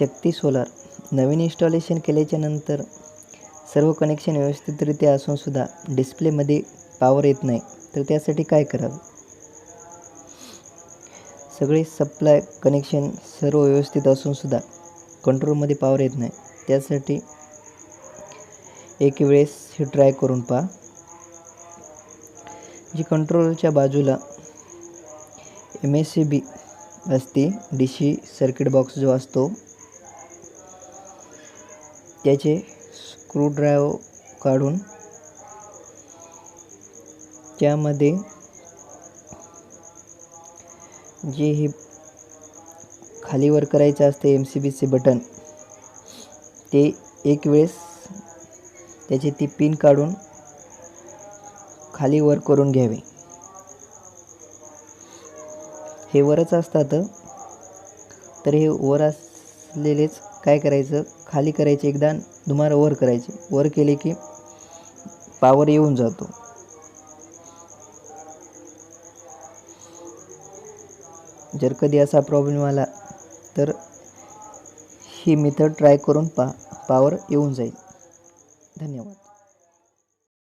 शक्ती solar नवीन installation केल्याच्यानंतर सर्व connection व्यवस्थितरित्या असूनसुद्धा डिस्प्लेमध्ये पॉवर येत नाही. तर त्यासाठी काय करावे? सगळे सप्लाय कनेक्शन सर्व व्यवस्थित असूनसुद्धा कंट्रोलमध्ये पॉवर येत नाही. त्यासाठी एक वेळेस हे ट्राय करून पहा. जी कंट्रोलच्या बाजूला एम एस सी बी असते डी सी सर्किट बॉक्स जो असतो त्याचे स्क्रूड्रायव काढून त्यामध्ये जे हे खालीवर करायचं असते एम सी बीचे बटन ते एक वेळेस त्याची ती पिन काढून खाली वर करून घ्यावे. हे वरच असतात तर हे वर असलेलेच काय करायचं? खाली करायचे एकदा दुमारा वर करायचे. वर केले की पावर येऊन जातो. जर कधी असा प्रॉब्लेम आला तर ही मेथड ट्राय करून पा पावर येऊन जाईल. धन्यवाद.